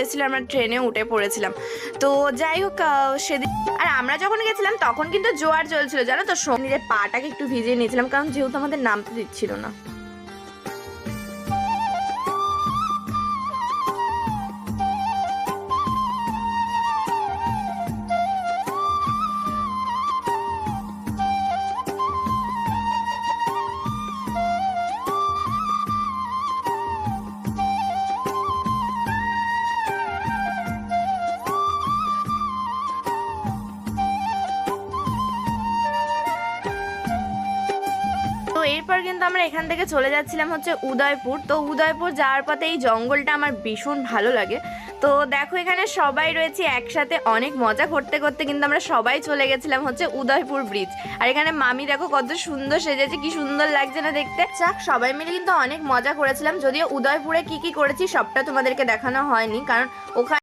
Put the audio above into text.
এসেছিল আমরা ট্রেনে উঠে পড়েছিলাম। তো যাই হোক সেদিন আর আমরা যখন গেছিলাম, তখন কিন্তু জোয়ার চলছিল, জানো তো? নিজের পাটাকে একটু ভিজিয়ে নিয়েছিলাম, কারণ যেহেতু আমাদের নামতে দিচ্ছিল না। তো এরপর কিন্তু আমরা এখান থেকে চলে যাচ্ছিলাম হচ্ছে উদয়পুর। তো উদয়পুর যাওয়ার পথে এই জঙ্গলটা আমার ভীষণ ভালো লাগে। তো দেখো এখানে সবাই রয়েছে একসাথে অনেক মজা করতে করতে কিন্তু আমরা সবাই চলে গেছিলাম হচ্ছে উদয়পুর ব্রিজ আর এখানে মামি দেখো কত সুন্দর সেজেছে, কি সুন্দর লাগছে না দেখতে। যাক, সবাই মিলে কিন্তু অনেক মজা করেছিলাম। যদিও উদয়পুরে কি কি করেছি সবটা তোমাদেরকে দেখানো হয়নি, কারণ ওখানে